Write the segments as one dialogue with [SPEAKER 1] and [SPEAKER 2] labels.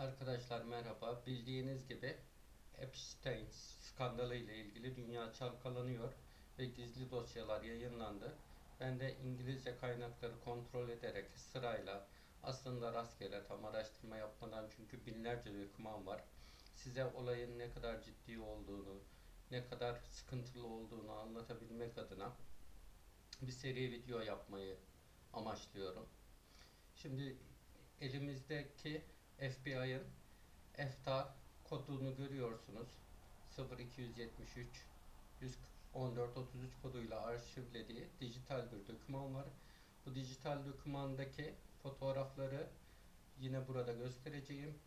[SPEAKER 1] Arkadaşlar merhaba. Bildiğiniz gibi Epstein skandalı ile ilgili dünya çalkalanıyor ve gizli dosyalar yayınlandı. Ben de İngilizce kaynakları kontrol ederek sırayla aslında rastgele tam araştırma yapmadan çünkü binlerce doküman var. Size olayın ne kadar ciddi olduğunu, ne kadar sıkıntılı olduğunu anlatabilmek adına bir seri video yapmayı amaçlıyorum. Şimdi elimizdeki FBI'ın EFTA kodunu görüyorsunuz. 0273 114 33 koduyla arşivlediği dijital bir doküman var. Bu dijital dokümandaki fotoğrafları yine burada göstereceğim.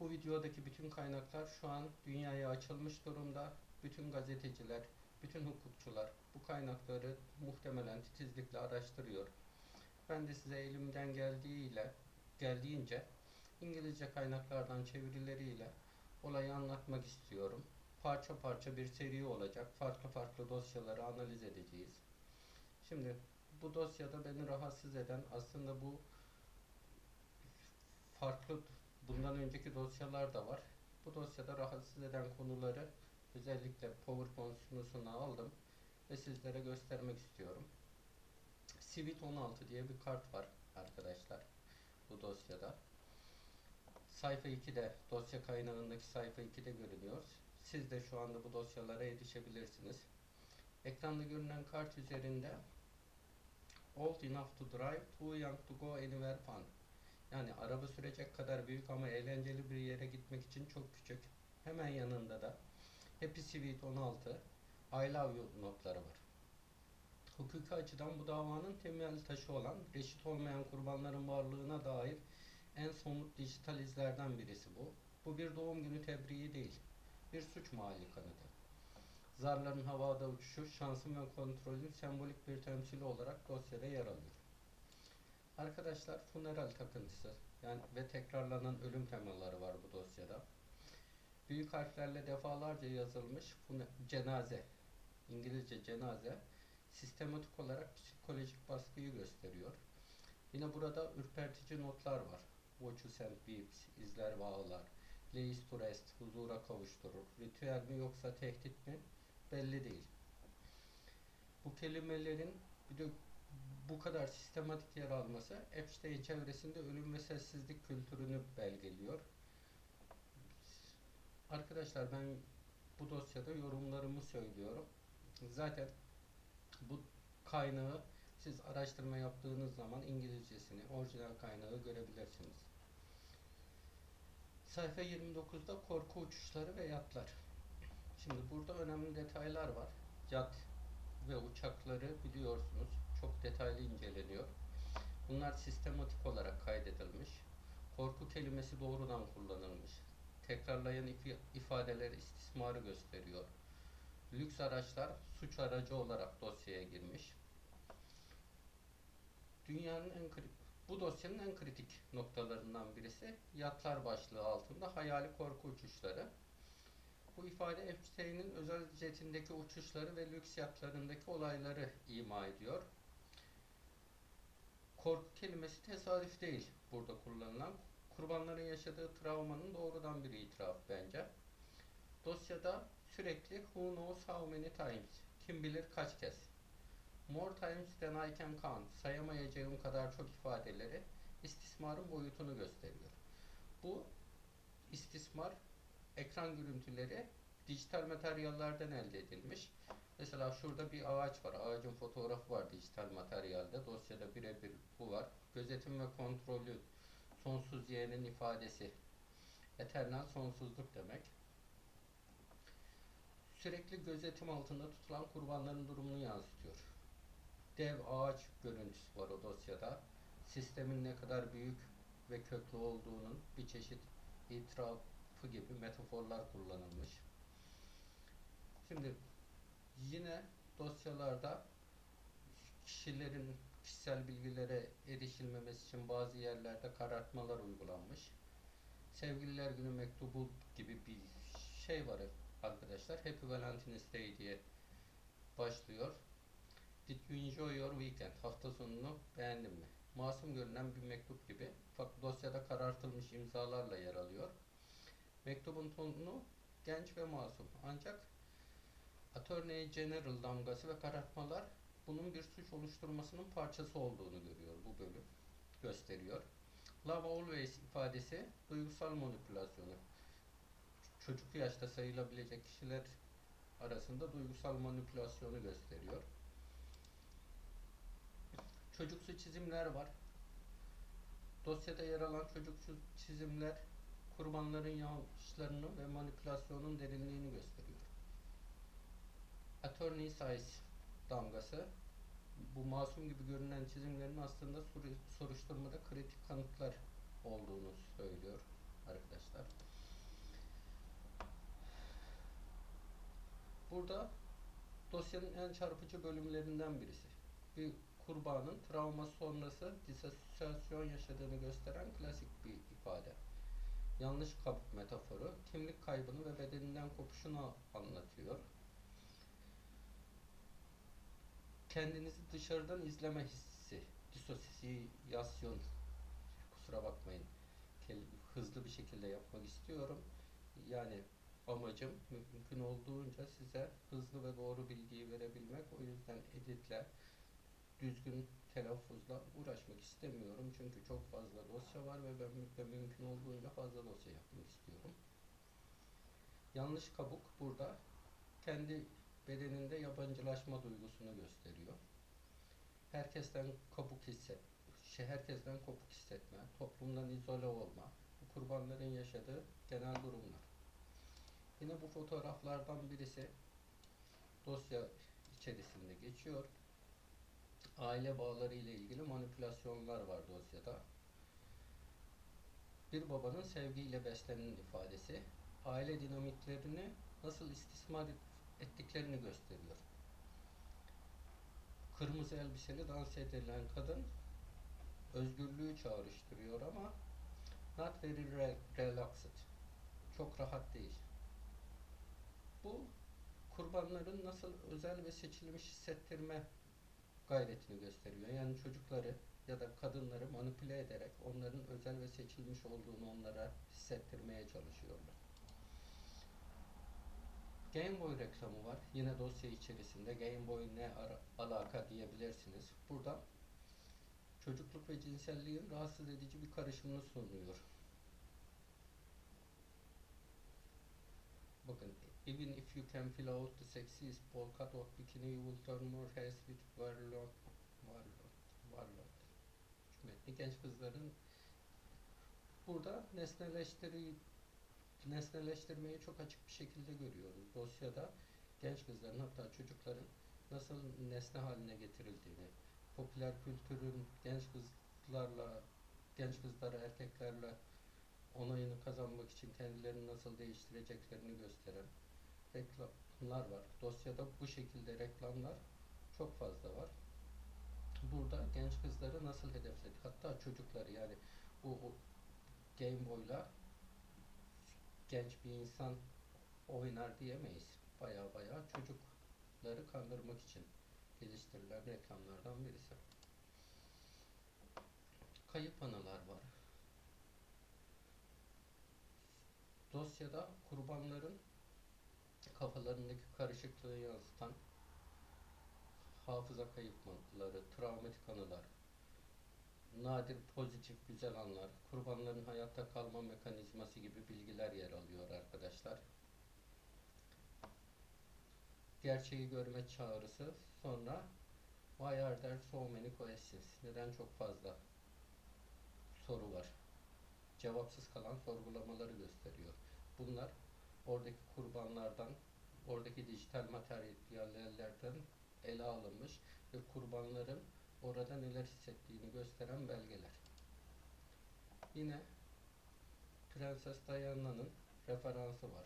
[SPEAKER 1] Bu videodaki bütün kaynaklar şu an dünyaya açılmış durumda. Bütün gazeteciler, bütün hukukçular bu kaynakları muhtemelen titizlikle araştırıyor. Ben de size elimden geldiğiyle geldiğince İngilizce kaynaklardan çevirileriyle olayı anlatmak istiyorum. Parça parça bir seri olacak. Farklı farklı dosyaları analiz edeceğiz. Şimdi bu dosyada beni rahatsız eden aslında bu farklı bundan önceki dosyalar da var. Bu dosyada rahatsız eden konuları özellikle PowerPoint sunusuna aldım ve sizlere göstermek istiyorum. Civit 16 diye bir kart var arkadaşlar bu dosyada. Sayfa 2'de dosya kaynağındaki sayfa 2'de görünüyor. Siz de şu anda bu dosyalara erişebilirsiniz. Ekranda görünen kart üzerinde Old enough to drive, too young to go anywhere fun. Yani araba sürecek kadar büyük ama eğlenceli bir yere gitmek için çok küçük. Hemen yanında da Happy Sweet 16, I love you notları var. Hukuki açıdan bu davanın temel taşı olan reşit olmayan kurbanların varlığına dair en somut dijital izlerden birisi bu. Bu bir doğum günü tebriği değil. Bir suç mahalli kanıtı. Zarların havada uçuşu, şansın ve kontrolün sembolik bir temsili olarak dosyada yer alıyor. Arkadaşlar funeral takıntısı yani ve tekrarlanan ölüm temaları var bu dosyada. Büyük harflerle defalarca yazılmış cenaze, İngilizce cenaze, sistematik olarak psikolojik baskıyı gösteriyor. Yine burada ürpertici notlar var. And weeps, izler ve ağlar. Lays to rest, huzura kavuşturur. Ritüel mi yoksa tehdit mi? Belli değil. Bu kelimelerin bir de bu kadar sistematik yer alması Epstein çevresinde ölüm ve sessizlik kültürünü belgeliyor. Arkadaşlar ben bu dosyada yorumlarımı söylüyorum. Zaten bu kaynağı siz araştırma yaptığınız zaman İngilizcesini, orijinal kaynağı görebilirsiniz. Sayfa 29'da korku uçuşları ve yatlar. Şimdi burada önemli detaylar var. Yat ve uçakları biliyorsunuz çok detaylı inceleniyor. Bunlar sistematik olarak kaydedilmiş. Korku kelimesi doğrudan kullanılmış. Tekrarlayan ifadeler istismarı gösteriyor. Lüks araçlar suç aracı olarak dosyaya girmiş. Dünyanın en kritik bu dosyanın en kritik noktalarından birisi yatlar başlığı altında hayali korku uçuşları. Bu ifade Epstein'in özel jetindeki uçuşları ve lüks yatlarındaki olayları ima ediyor. Korku kelimesi tesadüf değil burada kullanılan. Kurbanların yaşadığı travmanın doğrudan bir itiraf bence. Dosyada sürekli who knows how many times, kim bilir kaç kez. More times than I can count, sayamayacağım kadar çok ifadeleri istismarın boyutunu gösteriyor. Bu istismar ekran görüntüleri dijital materyallerden elde edilmiş. Mesela şurada bir ağaç var. Ağacın fotoğrafı var dijital materyalde. Dosyada birebir bu var. Gözetim ve kontrolü sonsuz yeğenin ifadesi. Eternal sonsuzluk demek. Sürekli gözetim altında tutulan kurbanların durumunu yansıtıyor. Dev ağaç görüntüsü var o dosyada. Sistemin ne kadar büyük ve köklü olduğunun bir çeşit itirafı gibi metaforlar kullanılmış. Şimdi yine dosyalarda kişilerin kişisel bilgilere erişilmemesi için bazı yerlerde karartmalar uygulanmış. Sevgililer günü mektubu gibi bir şey var arkadaşlar. Happy Valentine's Day diye başlıyor. Did you enjoy your weekend? Hafta sonunu beğendin mi? masum görünen bir mektup gibi. Fakat dosyada karartılmış imzalarla yer alıyor. Mektubun tonu genç ve masum. Ancak Attorney General damgası ve karartmalar bunun bir suç oluşturmasının parçası olduğunu görüyor bu bölüm. Gösteriyor. Love always ifadesi duygusal manipülasyonu. Çocuk yaşta sayılabilecek kişiler arasında duygusal manipülasyonu gösteriyor. Çocuksu çizimler var. Dosyada yer alan çocuksu çizimler kurbanların yanlışlarını ve manipülasyonun derinliğini gösteriyor. Attorney size damgası bu masum gibi görünen çizimlerin aslında soru- soruşturmada kritik kanıtlar olduğunu söylüyor arkadaşlar. Burada dosyanın en çarpıcı bölümlerinden birisi. Bir kurbanın travma sonrası disosiyasyon yaşadığını gösteren klasik bir ifade. Yanlış kabuk metaforu kimlik kaybını ve bedeninden kopuşunu anlatıyor. Kendinizi dışarıdan izleme hissi, disosiyasyon, kusura bakmayın, hızlı bir şekilde yapmak istiyorum. Yani amacım mümkün olduğunca size hızlı ve doğru bilgiyi verebilmek. O yüzden editle, düzgün telaffuzla uğraşmak istemiyorum. Çünkü çok fazla dosya var ve ben de mümkün olduğunca fazla dosya yapmak istiyorum. Yanlış kabuk burada kendi bedeninde yabancılaşma duygusunu gösteriyor. Herkesten kabuk hisset, şey, herkesten kopuk hissetme, toplumdan izole olma, bu kurbanların yaşadığı genel durumlar. Yine bu fotoğraflardan birisi dosya içerisinde geçiyor. Aile bağları ile ilgili manipülasyonlar var dosyada. Bir babanın sevgiyle beslenen ifadesi, aile dinamiklerini nasıl istismar et- ettiklerini gösteriyor. Kırmızı elbiseli dans edilen kadın özgürlüğü çağrıştırıyor ama not very re- relaxed. Çok rahat değil. Bu kurbanların nasıl özel ve seçilmiş hissettirme gayretini gösteriyor. Yani çocukları ya da kadınları manipüle ederek onların özel ve seçilmiş olduğunu onlara hissettirmeye çalışıyorlar. Game Boy reklamı var. Yine dosya içerisinde Game Boy ne alaka diyebilirsiniz. Burada çocukluk ve cinselliğin rahatsız edici bir karışımını sunuyor. Even if you can fill out the sexiest polka dot bikini you will turn more heads with warlord warlord warlord metni genç kızların burada nesneleştiri nesneleştirmeyi çok açık bir şekilde görüyoruz. Dosyada genç kızların hatta çocukların nasıl nesne haline getirildiğini, popüler kültürün genç kızlarla, genç kızları erkeklerle onayını kazanmak için kendilerini nasıl değiştireceklerini gösteren reklamlar var. Dosyada bu şekilde reklamlar çok fazla var. Burada genç kızları nasıl hedefledi? Hatta çocukları yani bu Game Boy'la genç bir insan oynar diyemeyiz. Baya baya çocukları kandırmak için geliştirilen reklamlardan birisi. Kayıp anılar var. Dosyada kurbanların kafalarındaki karışıklığı yansıtan hafıza kayıpları, travmatik anılar, nadir pozitif güzel anlar, kurbanların hayatta kalma mekanizması gibi bilgiler yer alıyor arkadaşlar. Gerçeği görme çağrısı, sonra Why are there so many questions? Neden çok fazla soru var? Cevapsız kalan sorgulamaları gösteriyor. Bunlar oradaki kurbanlardan, oradaki dijital materyallerden ele alınmış ve kurbanların orada neler hissettiğini gösteren belgeler. Yine Prenses Diana'nın referansı var.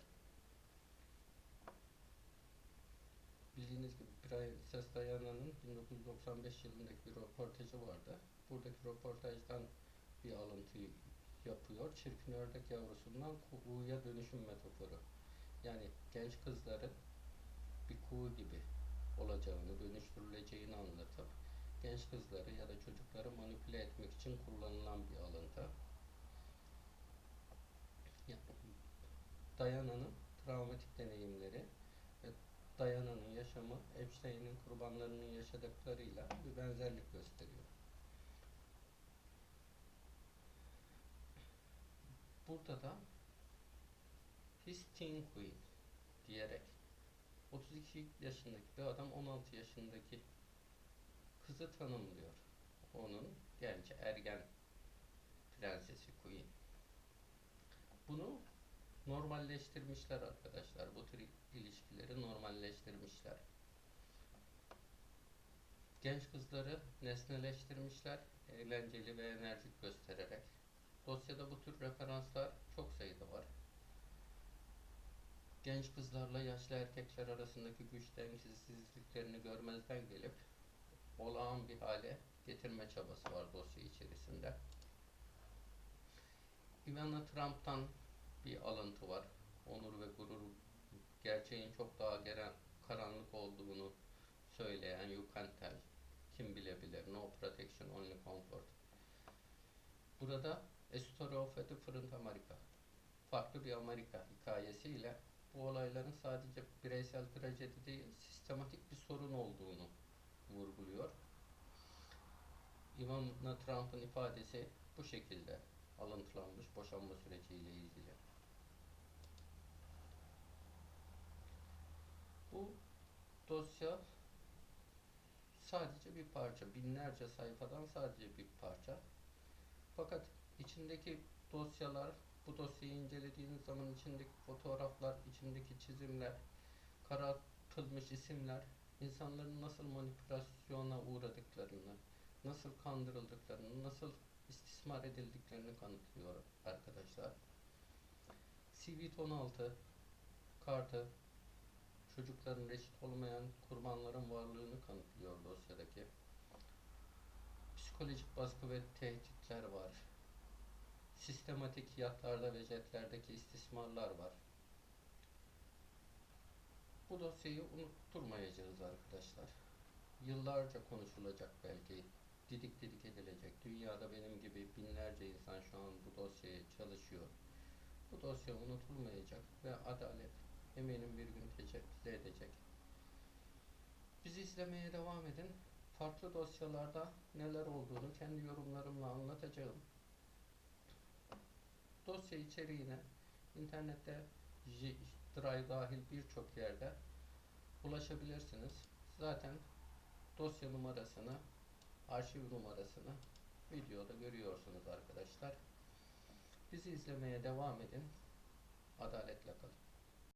[SPEAKER 1] Bildiğiniz gibi Prenses Diana'nın 1995 yılındaki bir röportajı vardı. Buradaki röportajdan bir alıntı yapıyor. Çirkin ördek yavrusundan kuğuya dönüşüm metaforu. Yani genç kızların bir kuğu gibi olacağını, dönüştürüleceğini anlatıp genç kızları ya da çocukları manipüle etmek için kullanılan bir alıntı. Ya, Diana'nın travmatik deneyimleri ve Diana'nın yaşamı Epstein'in kurbanlarının yaşadıklarıyla bir benzerlik gösteriyor. Burada da Queen diyerek 32 yaşındaki bir adam 16 yaşındaki kızı tanımlıyor. Onun genç ergen prensesi Queen. Bunu normalleştirmişler arkadaşlar. Bu tür ilişkileri normalleştirmişler. Genç kızları nesneleştirmişler. Eğlenceli ve enerjik göstererek. Dosyada bu tür referanslar çok sayıda var. Genç kızlarla yaşlı erkekler arasındaki güç dengesizliklerini görmezden gelip olağan bir hale getirme çabası var dosya içerisinde. Ivana Trump'tan bir alıntı var. Onur ve gurur gerçeğin çok daha gelen karanlık olduğunu söyleyen You Can't Tell. Kim bilebilir? No protection, only comfort. Burada A Story of a Different America. Farklı bir Amerika hikayesiyle bu olayların sadece bireysel trajedi değil, sistematik bir sorun olduğunu vurguluyor. Ivana Trump'ın ifadesi bu şekilde alıntılanmış boşanma süreciyle ilgili. Bu dosya sadece bir parça, binlerce sayfadan sadece bir parça. Fakat içindeki dosyalar, bu dosyayı incelediğiniz zaman içindeki fotoğraflar, içindeki çizimler, karartılmış isimler, insanların nasıl manipülasyona uğradıklarını, nasıl kandırıldıklarını, nasıl istismar edildiklerini kanıtlıyor arkadaşlar. Sivit 16 kartı çocukların reşit olmayan kurbanların varlığını kanıtlıyor dosyadaki. Psikolojik baskı ve tehditler var. Sistematik yatlarda ve jetlerdeki istismarlar var. Bu dosyayı unutturmayacağız arkadaşlar. Yıllarca konuşulacak belki didik didik edilecek. Dünyada benim gibi binlerce insan şu an bu dosyaya çalışıyor. Bu dosya unutulmayacak ve adalet eminim bir gün tecelli edecek. Bizi izlemeye devam edin. Farklı dosyalarda neler olduğunu kendi yorumlarımla anlatacağım. Dosya içeriğine internette Drive dahil birçok yerde ulaşabilirsiniz. Zaten dosya numarasını arşiv numarasını videoda görüyorsunuz arkadaşlar. Bizi izlemeye devam edin. Adaletle kalın.